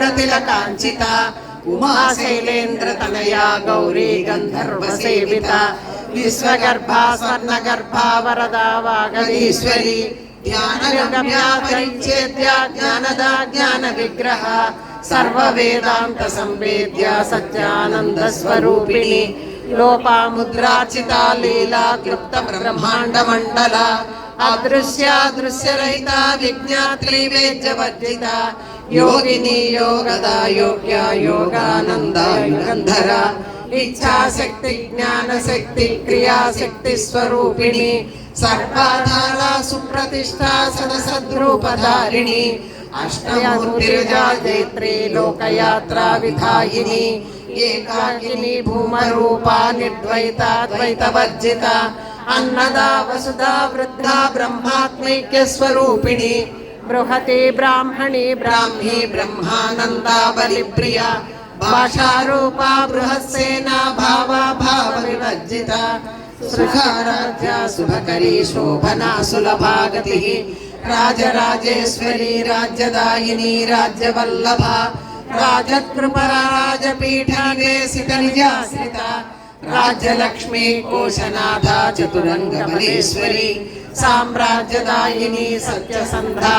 सिन्दूरतिलकाञ्चिता उमाशैलेन्द्रतनया गौरी गन्धर्वसेविता विश्वगर्भा स्वर्णगर्भा वरदा वागदीश्वरी ध्यानगम्या परिच्छेद्या ज्ञानदा ज्ञानविग्रह सर्ववेदान्त संवेद्य सत्यानन्दस्वरूपिणी लोपामुद्राचिता लीला क्लुप्त ब्रह्माण्डमण्डला अदृश्या दृश्यरहिता विज्ञात्री वेद्यवर्जिता योगिनी योगदा योग्या योगानन्दा युगन्धरा इच्छाशक्ति, ज्ञानशक्ति, क्रियाशक्ति स्वरूपिणी। सर्वाधारा सुप्रतिष्ठा सदसद्रूपधारिणी। अष्टमूर्तिर्जा जैत्री लोकयात्रा विधायिनी। एकाकिनी भूमरूपा निर्द्वैता, द्वैतवर्जिता। अन्नदा, वसुधा, वृद्धा ब्रह्मात्मैक्य स्वरूपिणी बृहति ब्राह्मणी ब्राह्मी ब्रह्मानन्दा बलिप्रिया भाषारूपा बृहत्सेना भावा भावविवर्जिता सुखाराध्या शुभकरी शोभना सुलभा गतिः राजराजेश्वरी राज्यदायिनी राज्यवल्लभा राजकृपरा राजपीठानिवेशितनिजाश्रिता राज्यलक्ष्मी कोशनाथा चतुरङ्गमलेश्वरी साम्राज्यदायिनी सत्यसन्धा